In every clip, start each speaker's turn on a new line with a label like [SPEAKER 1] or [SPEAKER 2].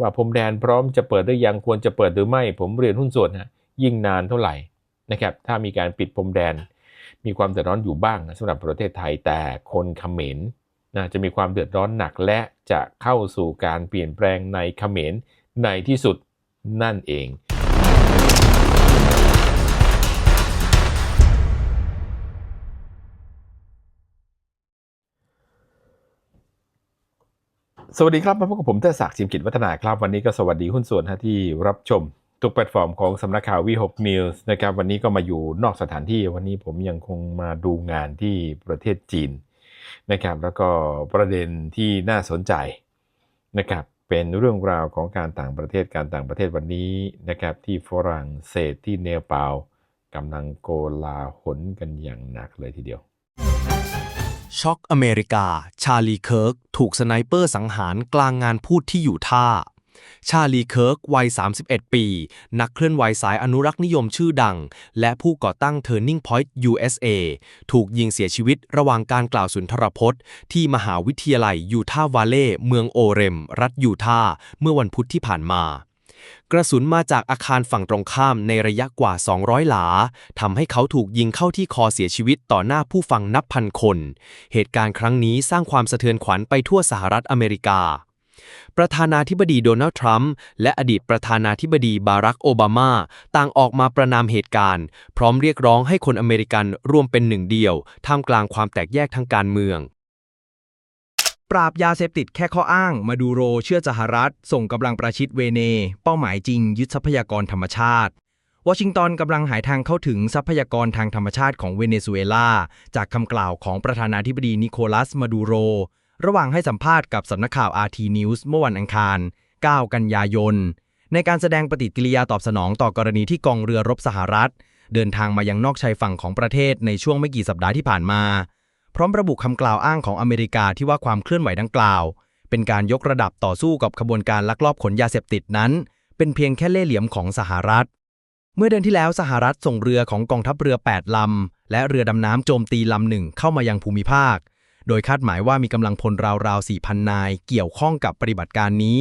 [SPEAKER 1] ว่าพรมแดนพร้อมจะเปิดหรือยังควรจะเปิดหรือไม่ ผมเรียนหุ้นส่วนนะยิ่งนานเท่าไหร่นะครับถ้ามีการปิดพรมแดน มีความเดือดร้อนอยู่บ้างนะสำหรับประเทศไทยแต่คนเขมรนะจะมีความเดือดร้อนหนักและจะเข้าสู่การเปลี่ยนแปลงในเขมรในที่สุดนั่นเอง สวัสดีครับ มาพบกับผมเทศศักดิ์จิมกิจวัฒนาครับ วันนี้ก็สวัสดีหุ้นส่วนที่รับชมทุกแพลตฟอร์มของสำนักข่าววีหกนิวส์นะครับวันนี้ก็มาอยู่นอกสถานที่วันนี้ผมยังคงมาดูงานที่ประเทศจีนนะครับแล้วก็ประเด็นที่น่าสนใจนะครับเป็นเรื่องราวของการต่างประเทศการต่างประเทศวันนี้นะครับที่ฝรั่งเศสที่เนปาลกำลังโกลาหลกันอย่างหนักเลยทีเดียว
[SPEAKER 2] ช็อกอเมริกา ชาลีเคิร์ก ถูกสไนเปอร์สังหารกลางงานพูดที่อยู่ท่า ชาลีเคิร์ก วัย 31 ปี นักเคลื่อนไหวสายอนุรักษ์นิยมชื่อดัง และผู้ก่อตั้ง Turning Point USA ถูกยิงเสียชีวิตระหว่างการกล่าวสุนทรพจน์ ที่มหาวิทยาลัยยูทาห์วาเล่ เมืองโอเรม รัฐยูทาห์เมื่อวันพุธที่ผ่านมา กระสุนมาจากอาคารฝั่งตรงข้ามในระยะกว่า 200 หลา ทำให้เขาถูกยิงเข้าที่คอเสียชีวิตต่อหน้าผู้ฟังนับพันคน เหตุการณ์ครั้งนี้สร้างความสะเทือนขวัญไปทั่วสหรัฐอเมริกา ประธานาธิบดีโดนัลด์ทรัมป์และอดีตประธานาธิบดีบารักโอบามา ต่างออกมาประนามเหตุการณ์ พร้อมเรียกร้องให้คนอเมริกันร่วมเป็นหนึ่งเดียว ท่ามกลางความแตกแยกทางการเมือง
[SPEAKER 3] ปราบยาเสพติดแค่ข้ออ้าง มาดูโรเชื่อสหรัฐ ส่งกำลังประชิดเวเน เป้าหมายจริง ยึดทรัพยากรธรรมชาติวอชิงตันกำลังหายทางเข้าถึงทรัพยากรทางธรรมชาติของเวเนซุเอลา จากคำกล่าวของประธานาธิบดีนิโคลัสมาดูโร ระหว่างให้สัมภาษณ์กับสำนักข่าว RT News เมื่อวันอังคาร 9 กันยายน ในการแสดงปฏิกิริยาตอบสนองต่อกรณีที่กองเรือรบสหรัฐ เดินทางมายังนอกชายฝั่งของประเทศในช่วงไม่กี่สัปดาห์ที่ผ่านมา พร้อมระบุคำกล่าวอ้างของอเมริกาที่ว่าความเคลื่อนไหวดังกล่าว เป็นการยกระดับต่อสู้กับขบวนการลักลอบขนยาเสพติดนั้น เป็นเพียงแค่เล่ห์เหลี่ยมของสหรัฐ เมื่อเดือนที่แล้วสหรัฐส่งเรือของกองทัพเรือ 8 ลำ และเรือดำน้ำโจมตีลำหนึ่งเข้ามายังภูมิภาค โดยคาดหมายว่ามีกำลังพลราวๆ4,000 นาย เกี่ยวข้องกับปฏิบัติการนี้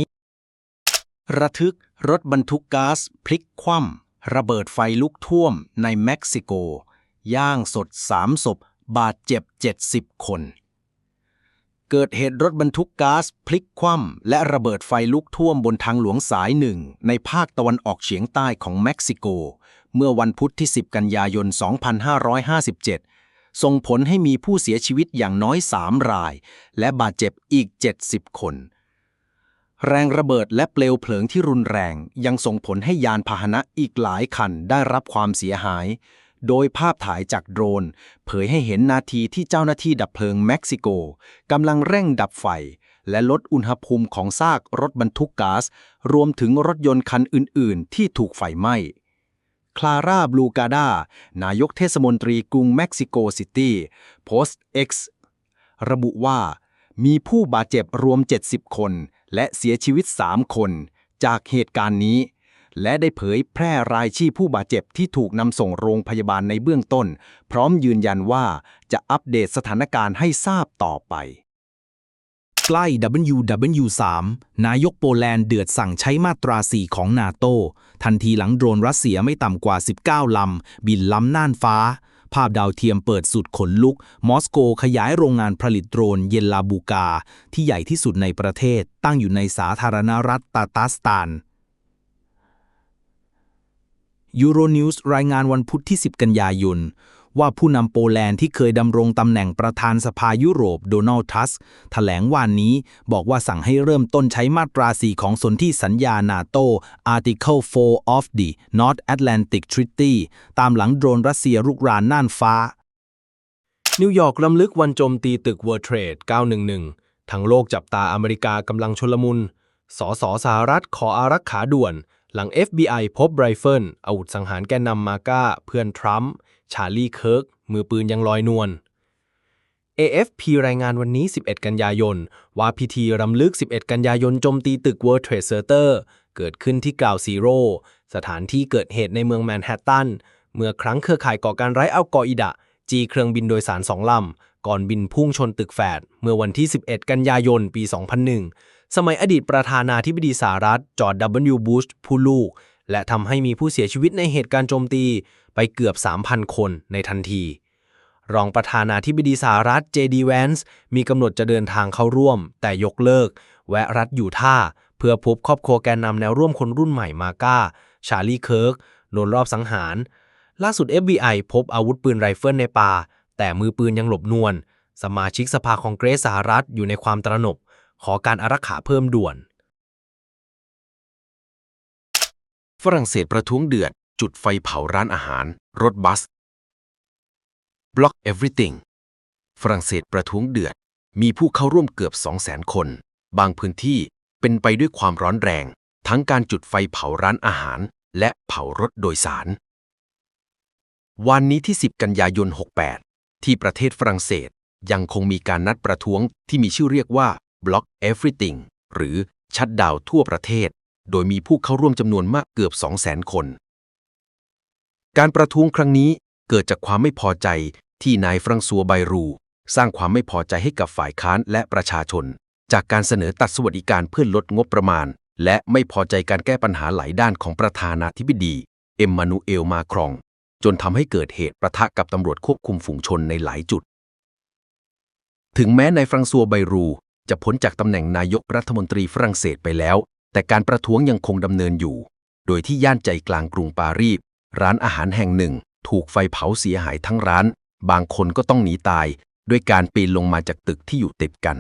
[SPEAKER 4] ระทึกรถบรรทุกก๊าซพลิกคว่ำระเบิดไฟลุกท่วมในเม็กซิโก ย่างสดสามศพ บาดเจ็บ 70 คน เกิดเหตุรถบรรทุกก๊าซพลิกคว่ำและระเบิดไฟลุกท่วมบนทางหลวงสายหนึ่ง ในภาคตะวันออกเฉียงใต้ของเม็กซิโก เมื่อวันพุธที่ 10 กันยายน 2557 ส่งผลให้มีผู้เสียชีวิตอย่างน้อย 3 ราย และบาดเจ็บอีก 70 คนแรงระเบิดและเปลวเพลิงที่รุนแรงยังส่งผลให้ยานพาหนะอีกหลายคันได้รับความเสียหาย โดยภาพถ่ายจากโดรน เผยให้เห็นนาทีที่เจ้าหน้าที่ดับเพลิงเม็กซิโกกำลังเร่งดับไฟ และลดอุณหภูมิของซากรถบรรทุกก๊าซรวมถึงรถยนต์คันอื่น ๆ ที่ถูกไฟไหม้คลาร่า บลูกาดา นายกเทศมนตรีกรุงเม็กซิโกซิตี้ โพสต์ X ระบุว่า มีผู้บาดเจ็บรวม 70 คน และเสียชีวิต 3 คน จากเหตุการณ์นี้ และได้เผยแพร่รายชื่อผู้บาดเจ็บที่ถูกนำส่งโรงพยาบาลในเบื้องต้น พร้อมยืนยันว่าจะอัปเดตสถานการณ์ให้ทราบต่อไป
[SPEAKER 3] ใกล้ WW3 นายกโปแลนด์เดือดสั่งใช้มาตรา 4 ของนาโต ทันทีหลังโดรนรัสเซียไม่ต่ำกว่า 19 ลำ บินล้ำน่านฟ้า ภาพดาวเทียมเปิดสุดขนลุก มอสโกขยายโรงงานผลิตโดรนเยนลาบูกา ที่ใหญ่ที่สุดในประเทศ ตั้งอยู่ในสาธารณรัฐตาตาสตาน ยูโรนิวส์รายงานวันพุธที่ 10 กันยายน ว่าผู้นำโปแลนด์ที่เคยดำรงตำแหน่งประธานสภายุโรปโดนัลด์ทัสแถลงวันนี้บอกว่าสั่งให้เริ่มต้นใช้มาตรา 4 ของสนธิสัญญานาโต Article 4 of the North Atlantic Treaty ตามหลังโดรนรัสเซียรุกรานน่านฟ้า
[SPEAKER 2] นิวยอร์กล้ำลึกวันโจมตีตึก World Trade 911 ทั้งโลกจับตาอเมริกากำลังชลมุน สสสหรัฐขออารักขาด่วน หลัง FBI พบไบรเฟิลอาวุธสังหารแกนนำมาก้า เพื่อนทรัมป์ ชาลีเคิร์ก มือปืนยังลอยนวล AFP รายงานวันนี้ 11 กันยายน ว่าพิธีรำลึก 11 กันยายนโจมตีตึก World Trade Center เกิดขึ้นที่กล่าวซีโร่สถานที่เกิดเหตุในเมืองแมนฮัตตัน เมื่อครั้งเครือข่ายก่อการร้ายอัลกออิดะ จีเครื่องบินโดยสารสองลำ ก่อนบินพุ่งชนตึกแฝดเมื่อวันที่ 11 กันยายน ปี 2001 สมัยอดีตประธานาธิบดีสหรัฐจอร์จ W. บุชผู้ลูก และทำให้มีผู้เสียชีวิตในเหตุการณ์โจมตีไปเกือบ 3,000 คนในทันที รองประธานาธิบดีสหรัฐ J.D. Vance มีกำหนดจะเดินทางเข้าร่วม แต่ยกเลิก แวะรัฐอยู่ท่า เพื่อพบครอบครัวแกนนำแนวร่วมคนรุ่นใหม่มาก้า ชาลีเคิร์กโดนรอบสังหาร ล่าสุด FBI พบอาวุธปืนไรเฟิลในป่า แต่มือปืนยังหลบนวลสมาชิกสภาคองเกรสสหรัฐอยู่ในความตระหนก ขอการอารักขาเพิ่มด่วน
[SPEAKER 4] ฝรั่งเศสประท้วงเดือด จุดไฟเผาร้านอาหาร รถบัส Block Everything ฝรั่งเศสประท้วงเดือด มีผู้เข้าร่วมเกือบ 200,000 คน บางพื้นที่เป็นไปด้วยความร้อนแรง ทั้งการจุดไฟเผาร้านอาหาร และเผารถโดยสาร วันนี้ที่ 10 กันยายน 68 ที่ประเทศฝรั่งเศสยังคงมีการนัดประท้วงที่มีชื่อเรียกว่า Block Everything หรือชัดดาวทั่วประเทศ โดยมีผู้เข้าร่วมจำนวนมากเกือบ 200,000 คน การประท้วงครั้งนี้เกิดจากความไม่พอใจที่นายฟรังซัวไบรู สร้างความไม่พอใจให้กับฝ่ายค้านและประชาชน จากการเสนอตัดสวัสดิการเพื่อลดงบประมาณ และไม่พอใจการแก้ปัญหาหลายด้านของประธานาธิบดี เอ็มมานูเอลมาครอง จนทำให้เกิดเหตุประทะกับตำรวจควบคุมฝูงชนในหลายจุด ถึงแม้นายฟรังซัวไบรู จะพ้นจากตำแหน่งนายกรัฐมนตรีฝรั่งเศสไปแล้ว แต่การประท้วงยังคงดำเนินอยู่ โดยที่ย่านใจกลางกรุงปารีสร้านอาหารแห่งหนึ่ง ถูกไฟเผาเสียหายทั้งร้าน บางคนก็ต้องหนีตาย ด้วยการปีนลงมาจากตึกที่อยู่ติดกัน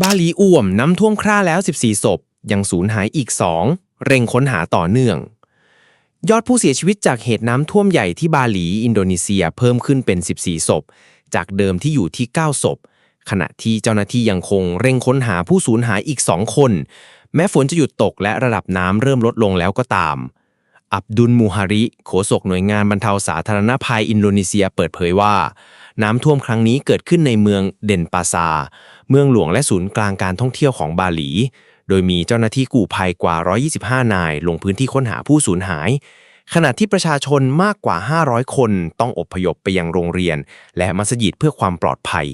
[SPEAKER 2] บาหลีอ่วมน้ำท่วมคร่าแล้ว 14 ศพ ยังสูญหายอีก2เร่งค้นหาต่อเนื่อง ยอดผู้เสียชีวิตจากเหตุน้ำท่วมใหญ่ที่บาหลี อินโดนีเซียเพิ่มขึ้นเป็น 14 ศพ จากเดิมที่อยู่ที่ 9 ศพ ขณะที่เจ้าหน้าที่ยังคงเร่งค้นหาผู้สูญหายอีก2คน แม้ฝนจะหยุดตกและระดับน้ำเริ่มลดลงแล้วก็ตาม อับดุลมูฮาริโฆษกหน่วยงานบรรเทาสาธารณภัยอินโดนีเซียเปิดเผยว่า น้ำท่วมครั้งนี้เกิดขึ้นในเมืองเดนปาซา เมืองหลวงและศูนย์กลางการท่องเที่ยวของบาหลี โดยมีเจ้าหน้าที่กู้ภัยกว่า 125 นาย ลงพื้นที่ค้นหาผู้สูญหายขณะที่ประชาชนมากกว่า 500 คนต้องอพยพไปยังโรงเรียน และมัสยิดเพื่อความปลอดภัย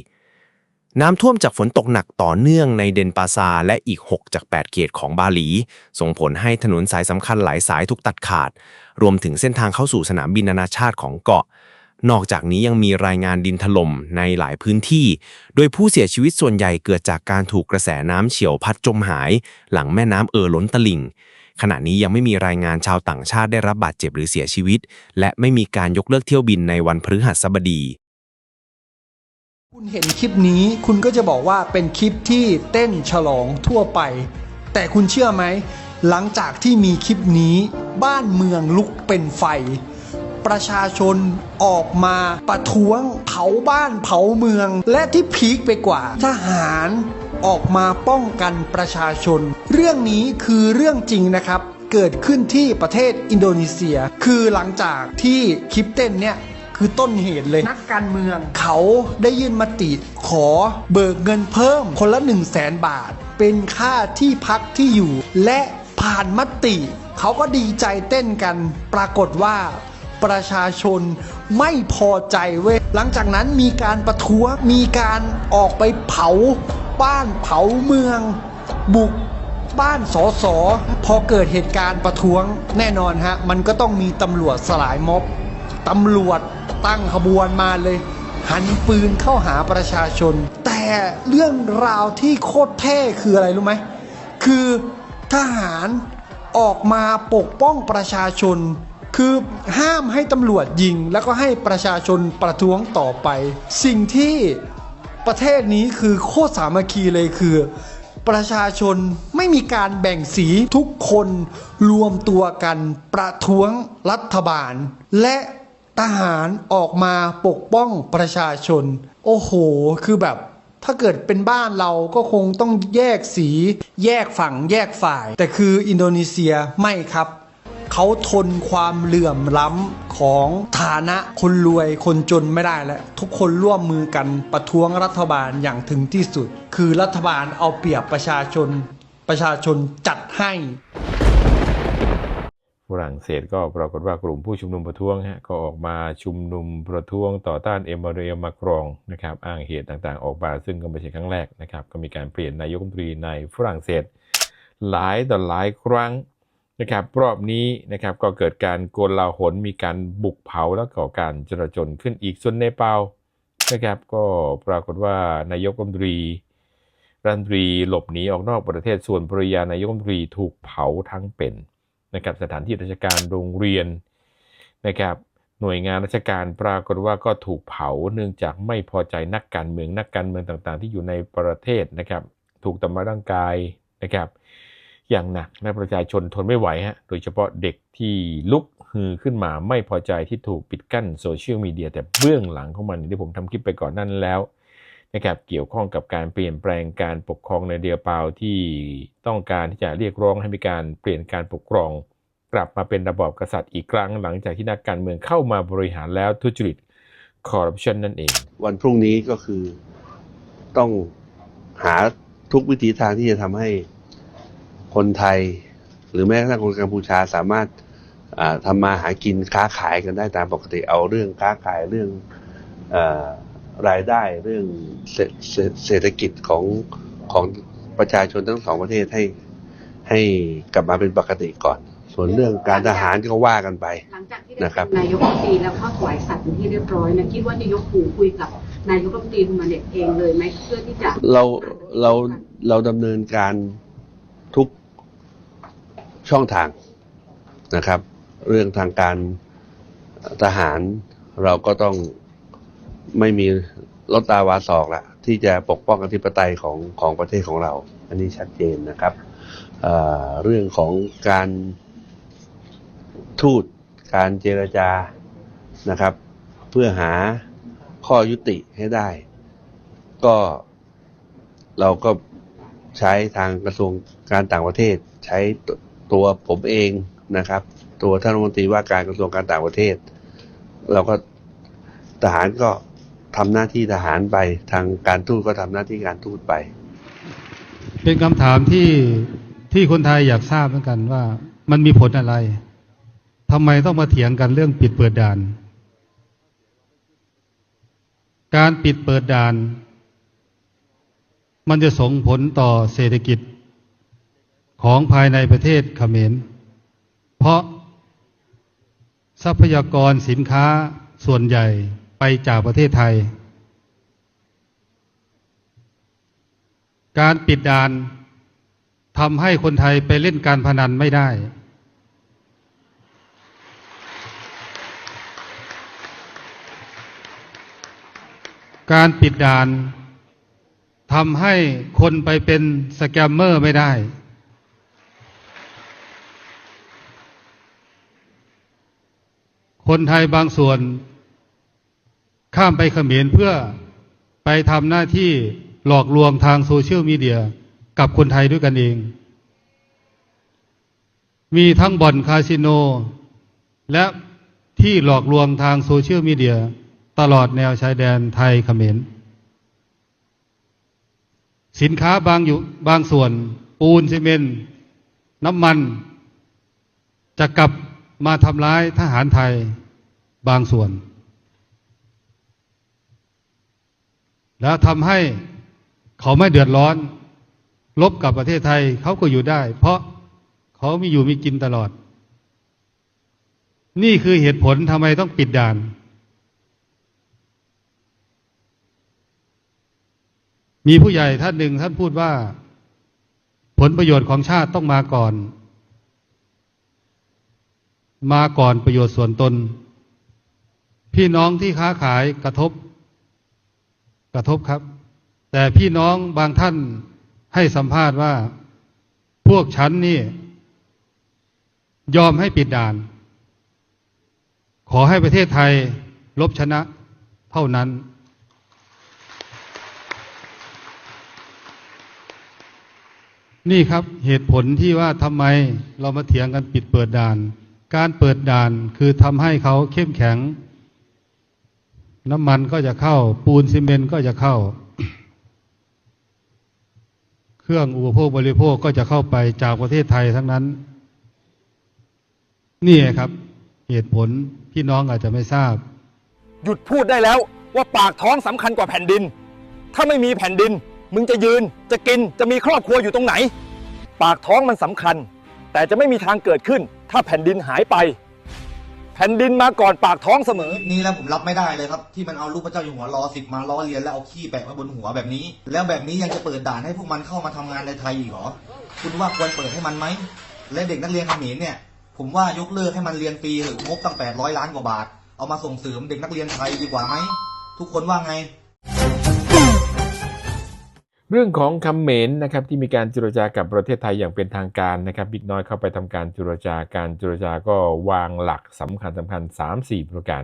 [SPEAKER 2] น้ำท่วมจากฝนตกหนักต่อเนื่องในเดนปาซาและอีก 6 จาก 8 เขตของบาหลี ส่งผลให้ถนนสายสำคัญหลายสายถูกตัดขาด รวมถึงเส้นทางเข้าสู่สนามบินนานาชาติของเกาะ นอกจากนี้ยังมีรายงานดินถล่มในหลายพื้นที่ โดยผู้เสียชีวิตส่วนใหญ่เกิดจากการถูกกระแสน้ำเฉียวพัดจมหาย หลังแม่น้ำเอ่อล้นตลิ่งขณะนี้ยังไม่มีรายงานชาวต่างชาติได้รับบาดเจ็บหรือเสียชีวิต และไม่มีการยกเลิกเที่ยวบินในวันพฤหัสบดี
[SPEAKER 5] คุณเห็นคลิปนี้คุณก็จะบอกว่าเป็นคลิปที่เต้นฉลองทั่วไป แต่คุณเชื่อไหม หลังจากที่มีคลิปนี้บ้านเมืองลุกเป็นไฟ ประชาชนออกมาประท้วงเผาบ้านเผาเมือง และที่พีคไปกว่า ทหารออกมาป้องกันประชาชน เรื่องนี้คือเรื่องจริงนะครับ เกิดขึ้นที่ประเทศอินโดนีเซีย คือหลังจากที่คลิปเต้นเนี่ย คือต้นเหตุเลย นักการเมือง เขาได้ยื่นมติขอเบิกเงินเพิ่มคนละ 1 0 0 0 0แสนบาท เป็นค่าที่พักที่อยู่ และผ่านมติ เขาก็ดีใจเต้นกัน ปรากฏว่าประชาชนไม่พอใจเว้ย หลังจากนั้นมีการประท้วง มีการออกไปเผา บ้านเผาเมือง บุกบ้านสอสอพอเกิดเหตุการณ์ประท้วงแน่นอนฮะ มันก็ต้องมีตำรวจสลายม็อบตำรวจ ตั้งขบวนมาเลย หันปืนเข้าหาประชาชน แต่เรื่องราวที่โคตรเท่คืออะไรรู้ไหม คือทหารออกมาปกป้องประชาชน คือห้ามให้ตำรวจยิง แล้วก็ให้ประชาชนประท้วงต่อไป สิ่งที่ประเทศนี้คือโคตรสามัคคีเลยคือ ประชาชนไม่มีการแบ่งสีทุกคนรวมตัวกันประท้วงรัฐบาล และ ทหารออกมาปกป้องประชาชน โอ้โห คือแบบถ้าเกิดเป็นบ้านเราก็คงต้องแยกสี แยกฝั่งแยกฝ่าย แต่คืออินโดนีเซียไม่ครับเขาทนความเหลื่อมล้ำของฐานะคนรวยคนจนไม่ได้แล้ว ทุกคนร่วมมือกันประท้วงรัฐบาลอย่างถึงที่สุด คือรัฐบาลเอาเปรียบประชาชน ประชาชนจัดให้
[SPEAKER 1] ฝรั่งเศสก็ปรากฏว่ากลุ่มผู้ชุมนุมประท้วงฮะก็ออกมาชุมนุมประท้วงต่อต้านเอมานูเอลมาครองนะครับอ้างเหตุต่างๆ ออกมาซึ่งก็ไม่ใช่ครั้งแรกนะครับก็มีการเปลี่ยนนายกรัฐมนตรีในฝรั่งเศส หลายต่อหลายครั้งนะครับรอบนี้นะครับก็เกิดการโกลาหลมีการบุกเผาและก่อการจลาจลขึ้นอีกส่วนเนปาลนะครับก็ปรากฏว่านายกรัฐมนตรีรัฐมนตรีหลบหนีออกนอกประเทศส่วนภรรยานายกรัฐมนตรีถูกเผาทั้งเป็น นะครับสถานที่ราชการโรงเรียนนะครับหน่วยงานราชการปรากฏว่าก็ถูกเผาเนื่องจากไม่พอใจนักการเมืองนักการเมืองต่างๆ ที่อยู่ในประเทศนะครับถูกทำร้ายร่างกายนะครับอย่างหนักและประชาชนทนไม่ไหวฮะโดยเฉพาะเด็กที่ลุกฮือขึ้นมาไม่พอใจที่ถูกปิดกั้นโซเชียลมีเดียแต่เบื้องหลังของมันที่ผมทำคลิปไปก่อนนั้นแล้ว นะครับเกี่ยวข้องกับการเปลี่ยนแปลงการปกครองในเดียเปาที่ต้องการที่จะเรียกร้องให้มีการเปลี่ยนการปกครอง กลับมาเป็นระบอบกษัตริย์อีกครั้งหลังจากที่นักการเมืองเข้ามาบริหารแล้วทุจริตคอร์รัปชันนั่นเอง
[SPEAKER 6] วันพรุ่งนี้ก็คือต้องหาทุกวิถีทางที่จะทำให้คนไทย หรือแม้กระทั่งคนกัมพูชาสามารถอ่าทำมาหากินค้าขายกันได้ตามปกติเอาเรื่องค้าขายเรื่องอ รายได้เรื่องเศรษเศรษเศรษฐกิจของของประชาชนทั้งสองประเทศให้ให้กลับมาเป็นปกติก่อน ส่วนเรื่องการทหารก็ว่ากันไป
[SPEAKER 7] หลังจากที่
[SPEAKER 6] นะครับ
[SPEAKER 7] ได้เป็นนายกรัฐมนตรีแล้วเข้าถวายสัตว์เป็นที่เรียบร้อยนะคิดว่าจะยกหูคุยกับนายกรัฐมนตรีคุณมาเน็ตเองเลยไหมเพื่อที่จะ
[SPEAKER 6] เราเราเราดำเนินการทุกช่องทางนะครับ เรื่องทางการทหารเราก็ต้อง ไม่มีลดตาวาสอกละที่จะปกป้องอธิปไตยของของประเทศของเรา อันนี้ชัดเจนนะครับเเรื่องของการทูตการเจรจานะครับ เพื่อหาข้อยุติให้ได้ ก็เราก็ใช้ทางกระทรวงการต่างประเทศ ใช้ตัวผมเองนะครับ ตัวท่านรัฐมนตรีว่าการกระทรวงการต่างประเทศ เราก็ทหารก็ ทำหน้าที่ทหารไปทางการทูตก็ทำหน้าที่การทูตไป
[SPEAKER 8] เป็นคำถามที่ที่คนไทยอยากทราบเหมือนกันว่า มันมีผลอะไรทำไมต้องมาเถียงกันเรื่องปิดเปิดด่าน การปิดเปิดด่าน มันจะส่งผลต่อเศรษฐกิจของภายในประเทศเขมร เพราะทรัพยากรสินค้าส่วนใหญ่ ไปจากประเทศไทย การปิดด่านทำให้คนไทยไปเล่นการพนันไม่ได้ การปิดด่านทำให้คนไปเป็นสแกมเมอร์ไม่ได้ คนไทยบางส่วน ข้ามไปเขมรเพื่อไปทำหน้าที่หลอกลวงทางโซเชียลมีเดียกับคนไทยด้วยกันเอง มีทั้งบ่อนคาสิโน และที่หลอกลวงทางโซเชียลมีเดียตลอดแนวชายแดนไทยเขมร สินค้าบางอยู่บางส่วน ปูนซีเมนต์น้ำมัน จะกลับมาทำร้ายทหารไทยบางส่วน แล้วทำให้เขาไม่เดือดร้อน ลบกับประเทศไทยเขาก็อยู่ได้ เพราะเขามีอยู่มีกินตลอด นี่คือเหตุผลทำไมต้องปิดด่าน มีผู้ใหญ่ท่านหนึ่งท่านพูดว่า ผลประโยชน์ของชาติต้องมาก่อน มาก่อนประโยชน์ส่วนตน พี่น้องที่ค้าขายกระทบ กระทบครับ แต่พี่น้องบางท่านให้สัมภาษณ์ว่า พวกฉันนี่ ยอมให้ปิดด่าน ขอให้ประเทศไทยลบชนะเท่านั้น นี่ครับเหตุผลที่ว่าทำไมเรามาเถียงกันปิดเปิดด่าน การเปิดด่านคือทำให้เขาเข้มแข็ง น้ำมันก็จะเข้า ปูนซีเมนต์ก็จะเข้า เครื่องอุปโภคบริโภคก็จะเข้าไปจากประเทศไทยทั้งนั้น นี่ไงครับ เหตุผลพี่น้องอาจจะไม่ทราบ
[SPEAKER 9] หยุดพูดได้แล้วว่าปากท้องสำคัญกว่าแผ่นดิน ถ้าไม่มีแผ่นดิน มึงจะยืน จะกินจะมีครอบครัวอยู่ตรงไหน ปากท้องมันสำคัญ แต่จะไม่มีทางเกิดขึ้น ถ้าแผ่นดินหายไป แผ่นดินมาก่อนปากท้องเสมอ
[SPEAKER 10] นี่แล้วผมรับไม่ได้เลยครับ ที่มันเอารูปพระเจ้าอยู่หัวรอสิบมาล้อเลียนแล้วเอาขี้แปะไว้บนหัวแบบนี้ แล้วแบบนี้ยังจะเปิดด่านให้พวกมันเข้ามาทำงานในไทยอีกเหรอคุณว่าควรเปิดให้มันไหมและเด็กนักเรียนเขมรเนี่ย ผมว่ายกเลิกให้มันเรียนฟรีเถอะงบตั้งแปดร้อยล้านกว่าบาท เอามาส่งเสริมเด็กนักเรียนไทยดีกว่าไหมทุกคนว่าไง
[SPEAKER 1] เรื่องของคำเหมนนะครับที่มีการเจรจากับประเทศไทยอย่างเป็นทางการนะครับบิ๊กน้อยเข้าไปทำการเจรจาการเจรจาก็วางหลักสำคัญสำคัญ 3-4 ประการ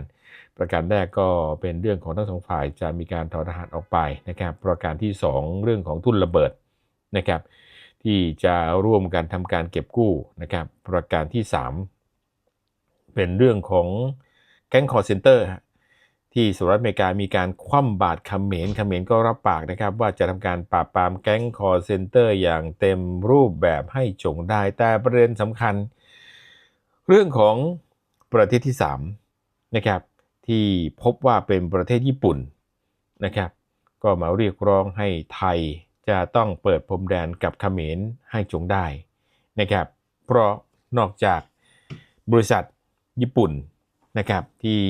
[SPEAKER 1] ประการแรกก็เป็นเรื่องของทั้งสองฝ่ายจะมีการถอนทหารออกไปนะครับ ประการที่ 2 เรื่องของทุนระเบิดนะครับ ที่จะร่วมกันทำการเก็บกู้นะครับ ประการที่ 3 เป็นเรื่องของแก๊งคอร์เซนเตอร์ ที่สหรัฐอเมริกามีการคว่ำบาตรเขมรเขมรก็รับปากนะครับ ว่าจะทำการปราบปรามแก๊งคอร์เซนเตอร์อย่างเต็มรูปแบบให้จงได้ แต่ประเด็นสำคัญ เรื่องของประเทศที่3นะครับที่พบว่าเป็นประเทศญี่ปุ่นนะครับ ก็มาเรียกร้องให้ไทยจะต้องเปิดพรมแดนกับเขมรให้จงได้นะครับ เพราะนอกจากบริษัทญี่ปุ่นนะครับที่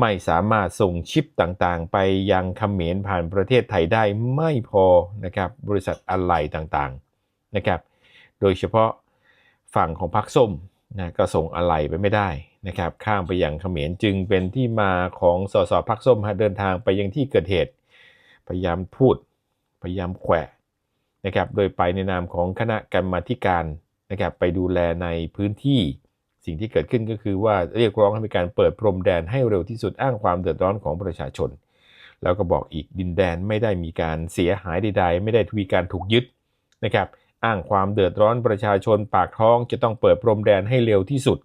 [SPEAKER 1] ไม่สามารถส่งชิปต่างๆ ไปยังเขมรผ่านประเทศไทยได้ไม่พอนะครับบริษัทอะไหล่ต่างๆนะครับ โดยเฉพาะฝั่งของพรรคส้มนะก็ส่งอะไหล่ไปไม่ได้นะครับ ข้ามไปยังเขมรจึงเป็นที่มาของสสพรรคส้มเดินทางไปยังที่เกิดเหตุ พยายามพูด พยายามแขวะนะครับ โดยไปในนามของคณะกรรมาการนะครับ ไปดูแลในพื้นที่ สิ่งที่เกิดขึ้นก็คือว่าเรียกร้องให้มีการเปิดพรมแดนให้เร็วที่สุดอ้างความเดือดร้อนของประชาชน แล้วก็บอกอีกดินแดนไม่ได้มีการเสียหายใดๆ ไม่ได้มีการถูกยึดนะครับอ้างความเดือดร้อนประชาชนปากท้องจะต้องเปิดพรมแดนให้เร็วที่สุด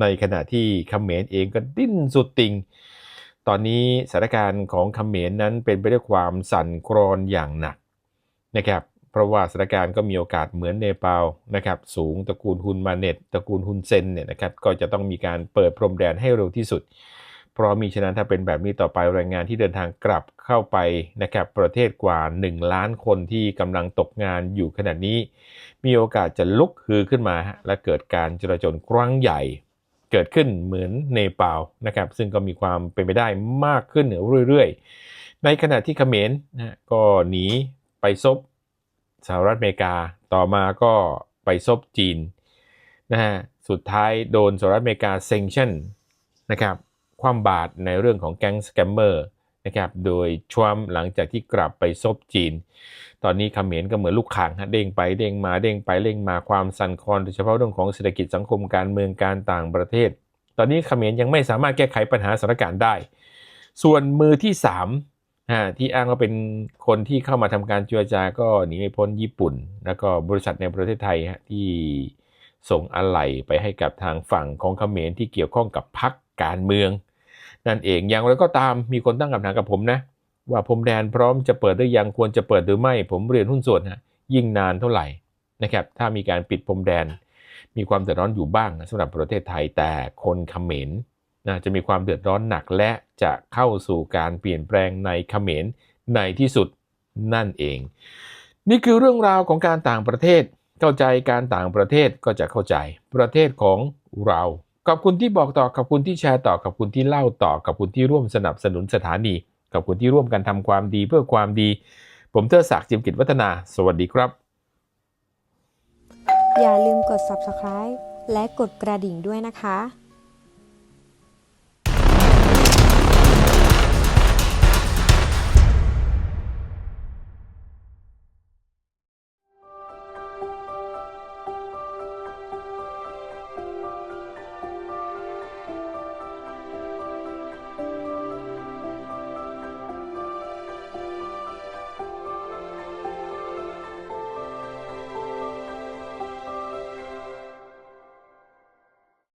[SPEAKER 1] ในขณะที่เขมรเองก็ดิ้นสุดติงตอนนี้สถานการณ์ของเขมรนั้นเป็นไปด้วยความสั่นคลอนอย่างหนักนะครับ เพราะว่าสถานการณ์ก็มีโอกาสเหมือนเนปาลนะครับสูงตระกูลฮุนมาเน็ตตระกูลฮุนเซนเนี่ยนะครับก็จะต้องมีการเปิดพรมแดนให้เร็วที่สุด เพราะมีฉะนั้นถ้าเป็นแบบนี้ต่อไปแรงงานที่เดินทางกลับเข้าไปนะครับประเทศกว่า 1 ล้านคนที่กำลังตกงานอยู่ขณะนี้ มีโอกาสจะลุกฮือขึ้นมา และเกิดการจราจนครั้งใหญ่เกิดขึ้นเหมือนเนปาลนะครับซึ่งก็มีความเป็นไปได้มากขึ้นเรื่อยๆ ในขณะที่เขมรนะก็หนีไปซบ สหรัฐอเมริกา ต่อมาก็ไปซบจีนนะฮะสุดท้ายโดนสหรัฐอเมริกาเซ็งชั่นนะครับความบาตรในเรื่องของแก๊งสแกมเมอร์นะครับโดยทรัมหลังจากที่กลับไปซบจีน ตอนนี้เขมรก็เหมือนลูกข่างฮะเด้งไปเด้งมาเด้งไปเด้งมาความสั่นคลอนโดยเฉพาะเรื่องของเศรษฐกิจสังคมการเมืองการต่างประเทศ ตอนนี้เขมรยังไม่สามารถแก้ไขปัญหาสถานการณ์ได้ ส่วนมือที่ 3 อ่าที่อ้างว่าเป็นคนที่เข้ามาทำการเจรจาก็หนีไม่พ้นญี่ปุ่น แล้วก็บริษัทในประเทศไทยฮะที่ส่งอะไหล่ไปให้กับทางฝั่งของเขมรที่เกี่ยวข้องกับพรรคการเมือง นั่นเองอย่างไรก็ตามมีคนตั้งคำถามกับผมนะ ว่าพรมแดนพร้อมจะเปิดหรือยังควรจะเปิดหรือไม่ ผมเรียนหุ้นส่วนฮะยิ่งนานเท่าไหร่นะครับถ้ามีการปิดพรมแดน มีความเดือดร้อนอยู่บ้างนะสำหรับประเทศไทยแต่คนเขมร นะจะมีความเดือดร้อนหนักและจะเข้าสู่การเปลี่ยนแปลงในเขมรในที่สุดนั่นเอง นี่คือเรื่องราวของการต่างประเทศ เข้าใจการต่างประเทศก็จะเข้าใจประเทศของเราขอบคุณที่บอกต่อขอบคุณที่แชร์ต่อขอบคุณที่เล่าต่อขอบคุณที่ร่วมสนับสนุนสถานีขอบคุณที่ร่วมกันทำความดีเพื่อความดี ผมเทอศักดิ์จิมกิจวัฒนา สวัสดีครับ
[SPEAKER 11] อย่าลืมกด subscribe และกดกระดิ่งด้วยนะคะ